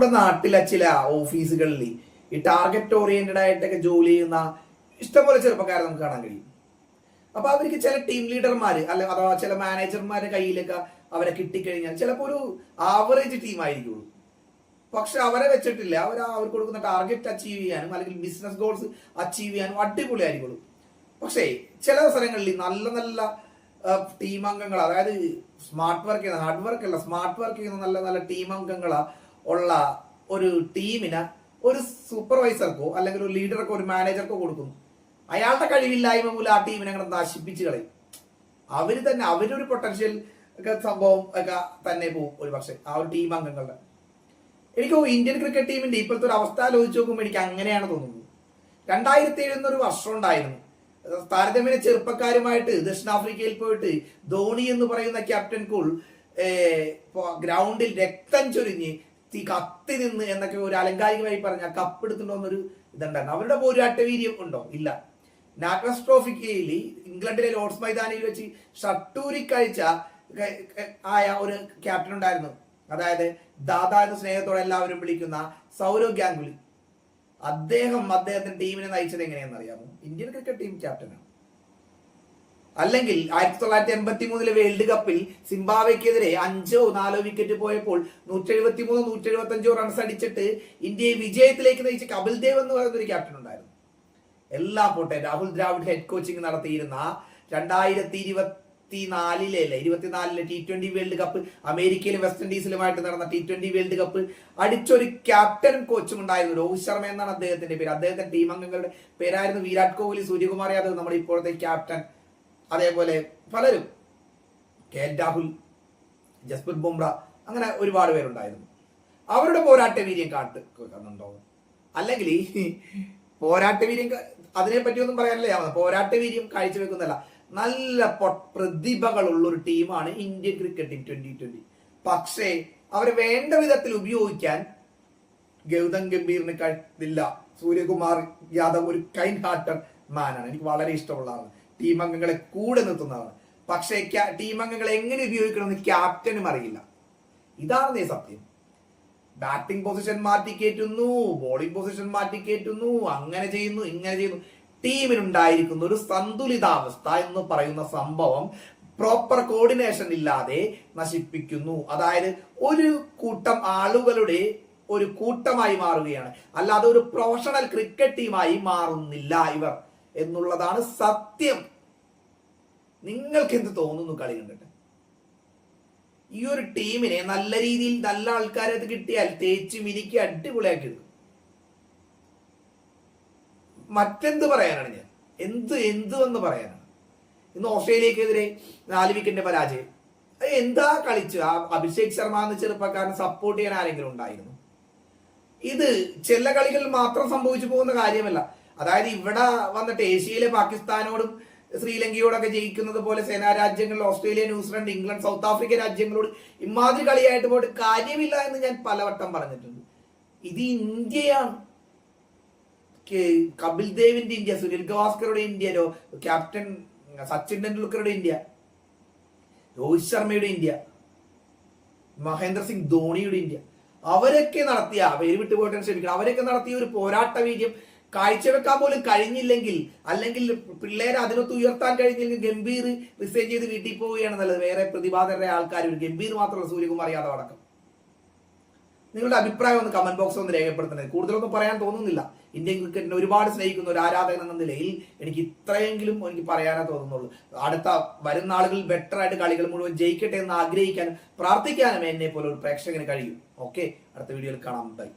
നമ്മുടെ നാട്ടിലെ ചില ഓഫീസുകളിൽ ഈ ടാർഗറ്റ് ഓറിയന്റഡ് ആയിട്ടൊക്കെ ജോലി ചെയ്യുന്ന ഇഷ്ടംപോലെ ചെറുപ്പക്കാരെ നമുക്ക് കാണാൻ കഴിയും. അപ്പൊ അവർക്ക് ചില ടീം ലീഡർമാർ അല്ല അഥവാ ചില മാനേജർമാരുടെ കയ്യിലൊക്കെ അവരെ കിട്ടിക്കഴിഞ്ഞാൽ ചിലപ്പോൾ ഒരു ആവറേജ് ടീം ആയിരിക്കുള്ളൂ. പക്ഷെ അവരെ വെച്ചിട്ടില്ല. അവർ അവർക്ക് കൊടുക്കുന്ന ടാർഗറ്റ് അച്ചീവ് ചെയ്യാനും അല്ലെങ്കിൽ ബിസിനസ് ഗോൾസ് അച്ചീവ് ചെയ്യാനും അടിപൊളിയായിരിക്കുള്ളൂ. പക്ഷേ ചില സ്ഥലങ്ങളിൽ നല്ല നല്ല ടീം അംഗങ്ങൾ അതായത് സ്മാർട്ട് വർക്ക് ചെയ്യുന്ന ഹാർഡ് വർക്ക് അല്ല സ്മാർട്ട് വർക്ക് ചെയ്യുന്ന നല്ല നല്ല ടീം അംഗങ്ങൾ ഉള്ള ഒരു ടീമിന് ഒരു സൂപ്പർവൈസർക്കോ അല്ലെങ്കിൽ ഒരു ലീഡർക്കോ ഒരു മാനേജർക്കോ കൊടുക്കുന്നു. അയാളുടെ കഴിവില്ലായ്മ മൂലം ആ ടീമിനെ അങ്ങനെ നശിപ്പിച്ച് കളയും. അവർ തന്നെ അവരൊരു പൊട്ടൻഷ്യൽ ഒക്കെ സംഭവം ഒക്കെ തന്നെ പോകും ഒരു പക്ഷേ ആ ഒരു ടീം അംഗങ്ങളുടെ. എനിക്ക് ഇന്ത്യൻ ക്രിക്കറ്റ് ടീമിന്റെ ഇപ്പോഴത്തെ ഒരു അവസ്ഥ ആലോചിച്ച് നോക്കുമ്പോൾ എനിക്ക് അങ്ങനെയാണ് തോന്നുന്നത്. രണ്ടായിരത്തി ഏഴ് എന്നൊരു വർഷം ഉണ്ടായിരുന്നു. താരതമ്യേന ചെറുപ്പക്കാരുമായിട്ട് ദക്ഷിണാഫ്രിക്കയിൽ പോയിട്ട് ധോണി എന്ന് പറയുന്ന ക്യാപ്റ്റൻ കൂൾ ഗ്രൗണ്ടിൽ രക്തം ചൊരിഞ്ഞ് തീ കത്തി നിന്ന് എന്നൊക്കെ ഒരു അലങ്കാരികമായി പറഞ്ഞ എടുത്തിട്ടുണ്ടോ എന്നൊരു ഇതുണ്ടായിരുന്നു. അവരുടെ പോരാട്ട വീര്യം ഉണ്ടോ? ഇല്ല. നാഗ്നസ് ട്രോഫിക്കയിൽ ഇംഗ്ലണ്ടിലെ ലോർഡ്സ് മൈതാനിയിൽ വെച്ച് ഷട്ടൂരി കഴിച്ച ആയ ഒരു ക്യാപ്റ്റൻ ഉണ്ടായിരുന്നു. അതായത് ദാദാ എന്ന സ്നേഹത്തോടെ എല്ലാവരും വിളിക്കുന്ന സൗരവ് ഗാംഗുലി. അദ്ദേഹം അദ്ദേഹത്തിന്റെ ടീമിനെ നയിച്ചത് എങ്ങനെയാണെന്ന് അറിയാമോ? ഇന്ത്യൻ ക്രിക്കറ്റ് ടീം ക്യാപ്റ്റനാണ് അല്ലെങ്കിൽ ആയിരത്തി തൊള്ളായിരത്തി എൺപത്തി മൂന്നിലെ വേൾഡ് കപ്പിൽ സിംബാബ്വെക്കെതിരെ അഞ്ചോ നാലോ വിക്കറ്റ് പോയപ്പോൾ നൂറ്റി എഴുപത്തി മൂന്നോ നൂറ്റി എഴുപത്തി അഞ്ചോ റൺസ് അടിച്ചിട്ട് ഇന്ത്യയെ വിജയത്തിലേക്ക് നയിച്ച കപിൽ ദേവ് എന്ന് പറയുന്ന ഒരു ക്യാപ്റ്റൻ ഉണ്ടായിരുന്നു. എല്ലാം പോട്ടെ രാഹുൽ ദ്രാവിഡ് ഹെഡ് കോച്ചിങ് നടത്തിയിരുന്ന രണ്ടായിരത്തി ഇരുപത്തി നാലിലെ അല്ലെ ഇരുപത്തിനാലിലെ ടി ട്വന്റി വേൾഡ് കപ്പ് അമേരിക്കയിലും വെസ്റ്റ് ഇൻഡീസിലുമായിട്ട് നടന്ന ടി ട്വന്റി വേൾഡ് കപ്പ് അടിച്ചൊരു ക്യാപ്റ്റനും കോച്ചും ഉണ്ടായിരുന്നു. രോഹിത് ശർമ്മ എന്നാണ് അദ്ദേഹത്തിന്റെ പേര്. അദ്ദേഹത്തിന്റെ ടീം അംഗങ്ങളുടെ പേരായിരുന്നു വിരാട് കോഹ്ലി സൂര്യകുമാർ യാദവ് നമ്മുടെ ഇപ്പോഴത്തെ ക്യാപ്റ്റൻ അതേപോലെ പലരും കെ രാഹുൽ ജസ്പ്രീത് ബുംറ അങ്ങനെ ഒരുപാട് പേരുണ്ടായിരുന്നു. അവരുടെ പോരാട്ട വീര്യം കാട്ട് കണ്ടുണ്ടോ അല്ലെങ്കിൽ പോരാട്ട വീര്യം അതിനെ പറ്റിയൊന്നും പറയാനല്ലേ പോരാട്ട വീര്യം കാഴ്ചവെക്കുന്നല്ല നല്ല പ്രതിഭകളുള്ള ഒരു ടീമാണ് Indian cricket team twenty twenty. പക്ഷേ അവരെ വേണ്ട വിധത്തിൽ ഉപയോഗിക്കാൻ ഗൗതം ഗംഭീറിന് കഴിയില്ല സൂര്യകുമാർ യാദവ് ഒരു കൈൻഡ് ഹാർട്ടർ മാനാണ് എനിക്ക് വളരെ ഇഷ്ടമുള്ള ആളാണ് ടീം അംഗങ്ങളെ കൂടെ നിർത്തുന്നതാണ്. പക്ഷേ ടീം അംഗങ്ങളെ എങ്ങനെ ഉപയോഗിക്കണമെന്ന് ക്യാപ്റ്റനും അറിയില്ല. ഇതാണ് നീ സത്യം. ബാറ്റിംഗ് പൊസിഷൻ മാറ്റി കയറ്റുന്നു ബോളിംഗ് പൊസിഷൻ മാറ്റി കയറ്റുന്നു അങ്ങനെ ചെയ്യുന്നു ഇങ്ങനെ ചെയ്യുന്നു. ടീമിനുണ്ടായിരിക്കുന്ന ഒരു സന്തുലിതാവസ്ഥ എന്ന് പറയുന്ന സംഭവം പ്രോപ്പർ കോർഡിനേഷൻ ഇല്ലാതെ നശിപ്പിക്കുന്നു. അതായത് ഒരു കൂട്ടം ആളുകളുടെ ഒരു കൂട്ടമായി മാറുകയാണ്. അല്ലാതെ ഒരു പ്രൊഫഷണൽ ക്രിക്കറ്റ് ടീമായി മാറുന്നില്ല ഇവർ. എന്നുള്ളതാണ് സത്യം. നിങ്ങൾക്ക് എന്ത് തോന്നുന്നു കളി കണ്ടിട്ട്? ഈ ഒരു ടീമിനെ നല്ല രീതിയിൽ നല്ല ആൾക്കാരെ അത് കിട്ടിയാൽ തേച്ച് മിനിക്ക് അടിപൊളിയാക്കി എടുക്കും മറ്റെന്ത് പറയാനാണ് ഞാൻ? എന്ത് എന്ത് എന്ന് പറയാനാണ്? ഇന്ന് ഓസ്ട്രേലിയക്കെതിരെ നാല് വിക്കറ്റിന്റെ പരാജയം. എന്താ കളിച്ചു? ആ അഭിഷേക് ശർമ്മ എന്ന ചെറുപ്പക്കാരനെ സപ്പോർട്ട് ചെയ്യാൻ ആരെങ്കിലും ഉണ്ടായിരുന്നു? ഇത് ചില കളികളിൽ മാത്രം സംഭവിച്ചു പോകുന്ന കാര്യമല്ല. അതായത് ഇവിടെ വന്നിട്ട് ഏഷ്യയിലെ പാകിസ്ഥാനോടും ശ്രീലങ്കയോടൊക്കെ ജയിക്കുന്നത് പോലെ SENA Australia New Zealand England south Africa രാജ്യങ്ങളോട് ഇമാതിരി കളിയായിട്ട് പോയിട്ട് കാര്യമില്ല എന്ന് ഞാൻ പലവട്ടം പറഞ്ഞിട്ടുണ്ട്. ഇത് ഇന്ത്യയാണ്. കപിൽ ദേവിന്റെ ഇന്ത്യ സുനിൽ ഗവാസ്കറുടെ ഇന്ത്യ ക്യാപ്റ്റൻ സച്ചിൻ ടെണ്ടുൽക്കറുടെ ഇന്ത്യ രോഹിത് ശർമ്മയുടെ ഇന്ത്യ മഹേന്ദ്ര സിംഗ് ധോണിയുടെ ഇന്ത്യ. അവരൊക്കെ നടത്തിയ പേര് വിട്ടുപോയിട്ടാണ് ക്ഷമിക്കണം അവരൊക്കെ നടത്തിയ ഒരു പോരാട്ട വീര്യം കാഴ്ചവെക്കാൻ പോലും കഴിഞ്ഞില്ലെങ്കിൽ അല്ലെങ്കിൽ പിള്ളേരെ അതിനൊത്ത് ഉയർത്താൻ കഴിഞ്ഞില്ലെങ്കിൽ ഗംഭീർ റിസൈൻ ചെയ്ത് വീട്ടിൽ പോവുകയാണ് നല്ലത്. വേറെ പ്രതിഭാതരുടെ ആൾക്കാർ ഒരു ഗംഭീർ മാത്രമല്ല സൂര്യകുമാർ യാദവ് അടക്കം. നിങ്ങളുടെ അഭിപ്രായം ഒന്ന് കമന്റ് ബോക്സ് ഒന്ന് രേഖപ്പെടുത്തണേ. കൂടുതലൊന്നും പറയാൻ തോന്നുന്നില്ല. ഇന്ത്യൻ ക്രിക്കറ്റിനെ ഒരുപാട് സ്നേഹിക്കുന്ന ഒരു ആരാധകൻ എന്ന നിലയിൽ എനിക്ക് ഇത്രയെങ്കിലും എനിക്ക് പറയാനേ തോന്നുന്നുള്ളൂ. അടുത്ത വരുന്ന ആളുകൾ ബെറ്റർ ആയിട്ട് കളികൾ മുഴുവൻ ജയിക്കട്ടെ എന്ന് ആഗ്രഹിക്കാനും പ്രാർത്ഥിക്കാനും എന്നെ പോലെ ഒരു പ്രേക്ഷകന് കഴിയും. ഓക്കെ അടുത്ത വീഡിയോയിൽ കാണാം. ബൈ